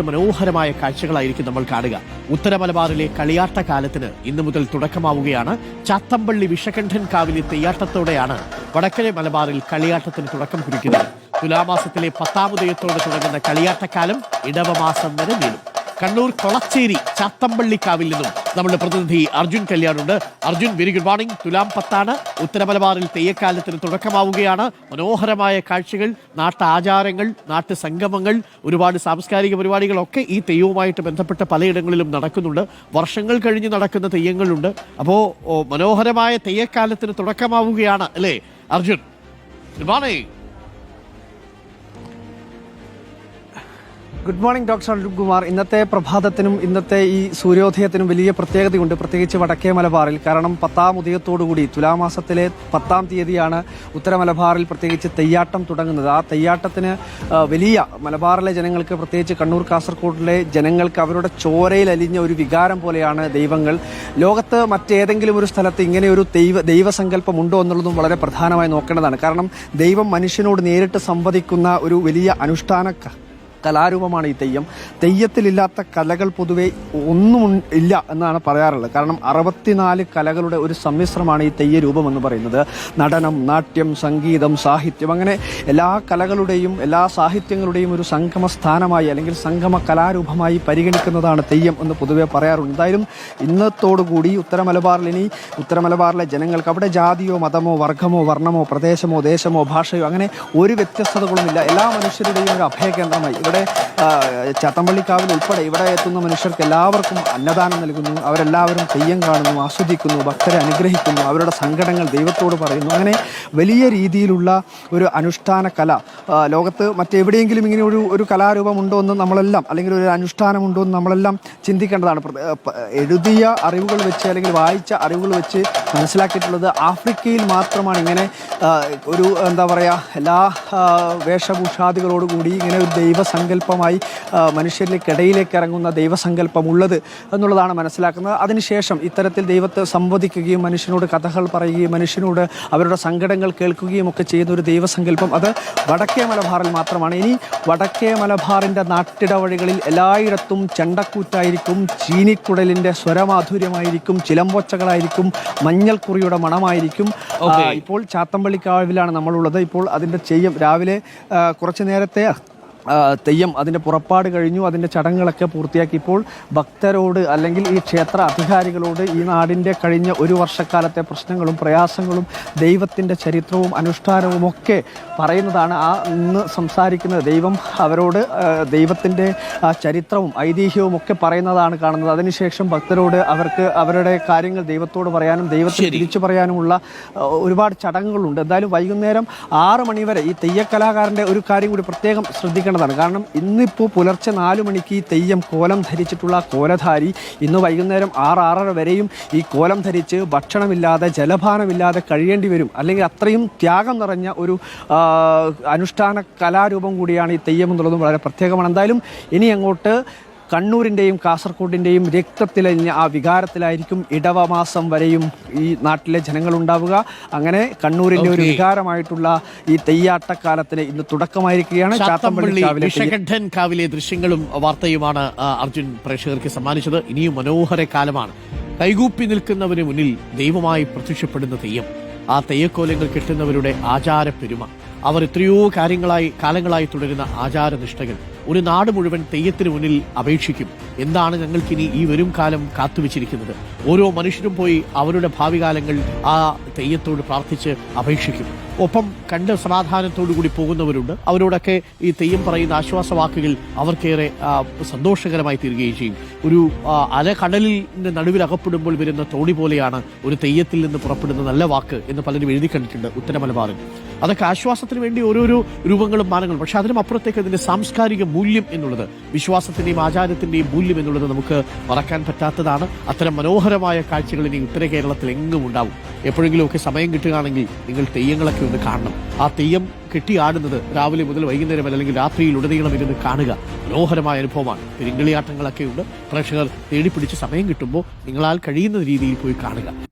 മനോഹരമായ കാഴ്ചകളായിരിക്കും നമ്മൾ കാണുക. ഉത്തര മലബാറിലെ കളിയാട്ട കാലത്തിന് ഇന്നു മുതൽ തുടക്കമാവുകയാണ്. ചാത്തമ്പള്ളി വിഷകണ്ഠൻ കാവിലെ തെയ്യാട്ടത്തോടെയാണ് വടക്കര മലബാറിൽ കളിയാട്ടത്തിന് തുടക്കം കുറിക്കുന്നത്. തുലാമാസത്തിലെ പത്താമുദയത്തോടെ തുടങ്ങുന്ന കളിയാട്ടക്കാലം ഇടവമാസം വരെ നീളും. കണ്ണൂർ കൊളച്ചേരി ചാത്തമ്പള്ളിക്കാവിൽ നിന്നും നമ്മുടെ പ്രതിനിധി അർജുൻ കല്യാണുണ്ട്. അർജുൻ വെരി ഗുഡ് മോർണിംഗ് തുലാം പത്താണ്. ഉത്തരമലബാറിൽ തെയ്യക്കാലത്തിന് തുടക്കമാവുകയാണ്. മനോഹരമായ കാഴ്ചകൾ നാട്ടാചാരങ്ങൾ നാട്ടു സംഗമങ്ങൾ ഒരുപാട് സാംസ്കാരിക പരിപാടികളൊക്കെ ഈ തെയ്യവുമായിട്ട് ബന്ധപ്പെട്ട പലയിടങ്ങളിലും നടക്കുന്നുണ്ട്. വർഷങ്ങൾ കഴിഞ്ഞ് നടക്കുന്ന തെയ്യങ്ങളുണ്ട്. അപ്പോൾ മനോഹരമായ തെയ്യക്കാലത്തിന് തുടക്കമാവുകയാണ് അല്ലേ? Arjun good morning good morning doctor Arunkumar ഇന്നത്തെ പ്രഭാതത്തിനും ഇന്നത്തെ ഈ സൂര്യോദയത്തിനും വലിയ പ്രത്യേകതയുണ്ട്. പ്രത്യേകിച്ച് വടക്കേ മലബാറിൽ. കാരണം പത്താം ഉദയത്തോടുകൂടി തുലാമാസത്തിലെ പത്താം തീയതിയാണ് ഉത്തര മലബാറിൽ പ്രത്യേകിച്ച് തെയ്യാട്ടം തുടങ്ങുന്നത്. ആ തെയ്യാട്ടത്തിന് വലിയ മലബാറിലെ ജനങ്ങൾക്ക് പ്രത്യേകിച്ച് കണ്ണൂർ കാസർഗോഡിലെ ജനങ്ങൾക്ക് അവരുടെ ചോരയിൽ അലിഞ്ഞ ഒരു വികാരം പോലെയാണ് ദൈവങ്ങൾ. ലോകത്ത് മറ്റേതെങ്കിലും ഒരു സ്ഥലത്ത് ഇങ്ങനെ ഒരു ദൈവ ദൈവസങ്കല്പം ഉണ്ടോ എന്നുള്ളതും വളരെ പ്രധാനമായി നോക്കേണ്ടതാണ്. കാരണം ദൈവം മനുഷ്യനോട് നേരിട്ട് സംവദിക്കുന്ന ഒരു വലിയ അനുഷ്ഠാന കലാരൂപമാണ് ഈ തെയ്യം. തെയ്യത്തിലില്ലാത്ത കലകൾ പൊതുവെ ഒന്നും ഇല്ല എന്നാണ് പറയാറുള്ളത്. കാരണം അറുപത്തിനാല് കലകളുടെ ഒരു സമ്മിശ്രമാണ് ഈ തെയ്യ രൂപം എന്ന് പറയുന്നത്. നടനം നാട്യം സംഗീതം സാഹിത്യം അങ്ങനെ എല്ലാ കലകളുടെയും എല്ലാ സാഹിത്യങ്ങളുടെയും ഒരു സംഗമ സ്ഥാനമായി അല്ലെങ്കിൽ സംഗമ കലാരൂപമായി പരിഗണിക്കുന്നതാണ് തെയ്യം എന്ന് പൊതുവെ പറയാറുണ്ട്. എന്തായാലും ഇന്നത്തോടുകൂടി ഉത്തര മലബാറിൽ ഇനി ഉത്തരമലബാറിലെ ജനങ്ങൾക്ക് അവിടെ ജാതിയോ മതമോ വർഗമോ വർണമോ പ്രദേശമോ ദേശമോ ഭാഷയോ അങ്ങനെ ഒരു വ്യത്യസ്തതകളുമില്ല. എല്ലാ മനുഷ്യരുടെയും ഒരു അഭയകേന്ദ്രമായി. ഇവിടെ ചാത്തമ്പള്ളിക്കാവിൽ ഉൾപ്പെടെ ഇവിടെ എത്തുന്ന മനുഷ്യർക്ക് എല്ലാവർക്കും അന്നദാനം നൽകുന്നു. അവരെല്ലാവരും തെയ്യം കാണുന്നു ആസ്വദിക്കുന്നു ഭക്തരെ അനുഗ്രഹിക്കുന്നു അവരുടെ സങ്കടങ്ങൾ ദൈവത്തോട് പറയുന്നു. അങ്ങനെ വലിയ രീതിയിലുള്ള ഒരു അനുഷ്ഠാന കല ലോകത്ത് മറ്റെവിടെയെങ്കിലും ഇങ്ങനെ ഒരു ഒരു കലാരൂപം ഉണ്ടോ എന്ന് നമ്മളെല്ലാം അല്ലെങ്കിൽ ഒരു അനുഷ്ഠാനമുണ്ടോ എന്ന് നമ്മളെല്ലാം ചിന്തിക്കേണ്ടതാണ്. എഴുതിയ അറിവുകൾ വെച്ച് അല്ലെങ്കിൽ വായിച്ച അറിവുകൾ വെച്ച് മനസ്സിലാക്കിയിട്ടുള്ളത് ആഫ്രിക്കയിൽ മാത്രമാണ് ഇങ്ങനെ ഒരു എന്താ പറയുക എല്ലാ വേഷഭൂഷാദികളോടുകൂടി ഇങ്ങനെ ഒരു ദൈവസങ്കല്പമായി മനുഷ്യരിലേക്കിടയിലേക്ക് ഇറങ്ങുന്ന ദൈവസങ്കല്പം ഉള്ളത് എന്നുള്ളതാണ് മനസ്സിലാക്കുന്നത്. അതിനുശേഷം ഇത്തരത്തിൽ ദൈവത്തെ സംവദിക്കുകയും മനുഷ്യനോട് കഥകൾ പറയുകയും മനുഷ്യനോട് അവരുടെ സങ്കടങ്ങൾ കേൾക്കുകയും ഒക്കെ ചെയ്യുന്ന ഒരു ദൈവസങ്കല്പം അത് വടക്കേ മലബാറിൽ മാത്രമാണ്. ഇനി വടക്കേ മലബാറിന്റെ നാട്ടിടവഴികളിൽ എല്ലായിടത്തും ചെണ്ടക്കൂറ്റായിരിക്കും ചീനിക്കുടലിന്റെ സ്വരമാധുര്യമായിരിക്കും ചിലമ്പൊച്ചകളായിരിക്കും മഞ്ഞൾക്കുറിയുടെ മണമായിരിക്കും. ഇപ്പോൾ ചാത്തമ്പള്ളിക്കാവിലാണ് നമ്മളുള്ളത്. ഇപ്പോൾ അതിന്റെ ചെയ്യം രാവിലെ കുറച്ച് നേരത്തെ തെയ്യം അതിന്റെ പുറപ്പാട് കഴിഞ്ഞു. അതിന്റെ ചടങ്ങുകളൊക്കെ പൂർത്തിയാക്കി ഇപ്പോൾ ഭക്തരോട് അല്ലെങ്കിൽ ഈ ക്ഷേത്ര അധികാരികളോട് ഈ നാടിന്റെ കഴിഞ്ഞ ഒരു വർഷക്കാലത്തെ പ്രശ്നങ്ങളും പ്രയാസങ്ങളും ദൈവത്തിന്റെ ചരിത്രവും അനുഷ്ഠാനവും ഒക്കെ പറയുന്നതാണ്. ആ ഇന്ന് സംസാരിക്കുന്നത് ദൈവം അവരോട് ദൈവത്തിന്റെ ആ ചരിത്രവും ഐതിഹ്യവും ഒക്കെ പറയുന്നതാണ് കാണുന്നത്. അതിനുശേഷം ഭക്തരോട് അവർക്ക് അവരുടെ കാര്യങ്ങൾ ദൈവത്തോട് പറയാനും ദൈവത്തെ. തിരിച്ചു പറയാനുമുള്ള ഒരുപാട് ചടങ്ങുകളുണ്ട്. എന്തായാലും വൈകുന്നേരം ആറ് മണിവരെ ഈ തെയ്യക്കലാകാരന്റെ ഒരു കാര്യം കൂടി പ്രത്യേകം ശ്രദ്ധിക്കേണ്ടതാണ് കാരണം ഇന്നിപ്പോൾ പുലർച്ചെ നാല് മണിക്ക് ഈ തെയ്യം കോലം ധരിച്ചിട്ടുള്ള കോലധാരി ഇന്ന് വൈകുന്നേരം ആറ് ആറര വരെയും ഈ കോലം ധരിച്ച് ഭക്ഷണമില്ലാതെ ജലപാനമില്ലാതെ കഴിയേണ്ടി വരും. അല്ലെങ്കിൽ അത്രയും ത്യാഗം നിറഞ്ഞ ഒരു അനുഷ്ഠാന കലാരൂപം കൂടിയാണ് ഈ തെയ്യം എന്നുള്ളതും വളരെ പ്രത്യേകമാണ്. എന്തായാലും ഇനി അങ്ങോട്ട് കണ്ണൂരിന്റെയും കാസർഗോഡിന്റെയും രക്തത്തിലഞ്ഞ ആ വികാരത്തിലായിരിക്കും ഇടവമാസം വരെയും ഈ നാട്ടിലെ ജനങ്ങളുണ്ടാവുക. അങ്ങനെ കണ്ണൂരിന്റെ ഒരു വികാരമായിട്ടുള്ള ഈ തെയ്യാട്ടക്കാലത്തിന് ഇന്ന് തുടക്കമായിരിക്കുകയാണ്. ചാത്തമ്പള്ളി. കാവിലെ ദൃശ്യങ്ങളും വാർത്തയുമാണ് അർജുൻ പ്രേക്ഷകർക്ക് സമ്മാനിച്ചത്. ഇനിയും മനോഹര കാലമാണ്. കൈകൂപ്പി നിൽക്കുന്നവന് മുന്നിൽ ദൈവമായി പ്രത്യക്ഷപ്പെടുന്ന തെയ്യം. ആ തെയ്യക്കോലങ്ങൾ കിട്ടുന്നവരുടെ ആചാര പെരുമ അവർ എത്രയോ കാര്യങ്ങളായി കാലങ്ങളായി തുടരുന്ന ആചാരനിഷ്ഠകൾ. ഒരു നാട് മുഴുവൻ തെയ്യത്തിന് മുന്നിൽ അപേക്ഷിക്കും. എന്താണ് ഞങ്ങൾക്കിനി ഈ വരും കാലം കാത്തുവച്ചിരിക്കുന്നത്? ഓരോ മനുഷ്യരും പോയി അവരുടെ ഭാവി കാലങ്ങൾ ആ തെയ്യത്തോട് പ്രാർത്ഥിച്ച് അപേക്ഷിക്കും. ഒപ്പം കണ്ട് സമാധാനത്തോടു കൂടി പോകുന്നവരുണ്ട്. അവരോടൊക്കെ ഈ തെയ്യം പറയുന്ന ആശ്വാസവാക്കുകൾ അവർക്കേറെ സന്തോഷകരമായി തീരുകയും ചെയ്യും. ഒരു അലകടലിന്റെ നടുവിൽ അകപ്പെടുമ്പോൾ വരുന്ന തോണി പോലെയാണ് ഒരു തെയ്യത്തിൽ നിന്ന് പുറപ്പെടുന്ന നല്ല വാക്ക് എന്ന് പലരും എഴുതി കണ്ടിട്ടുണ്ട് ഉത്തര മലബാറിൽ അതൊക്കെ ആശ്വാസത്തിന് വേണ്ടി ഓരോരോ രൂപങ്ങളും മാനങ്ങളും. പക്ഷെ അതിനും അപ്പുറത്തേക്ക് അതിന്റെ സാംസ്കാരിക മൂല്യം എന്നുള്ളത് വിശ്വാസത്തിന്റെയും ആചാരത്തിന്റെയും മൂല്യം എന്നുള്ളത് നമുക്ക് മറക്കാൻ പറ്റാത്തതാണ്. അത്തരം മനോഹരമായ കാഴ്ചകൾ ഇനി ഉത്തര കേരളത്തിൽ എങ്ങും ഉണ്ടാവും. എപ്പോഴെങ്കിലുമൊക്കെ സമയം കിട്ടുകയാണെങ്കിൽ നിങ്ങൾ തെയ്യങ്ങളൊക്കെ ഒന്ന് കാണണം. ആ തെയ്യം കെട്ടിയാടുന്നത് രാവിലെ മുതൽ വൈകുന്നേരം വരെ അല്ലെങ്കിൽ രാത്രിയിൽ ഉടനീളം ഇരുന്ന് കാണുക. മനോഹരമായ അനുഭവമാണ്. പെരിങ്കളിയാട്ടങ്ങളൊക്കെ ഉണ്ട് പ്രേക്ഷകർ തേടിപ്പിടിച്ച് സമയം കിട്ടുമ്പോൾ നിങ്ങളാൽ കഴിയുന്ന രീതിയിൽ പോയി കാണുക.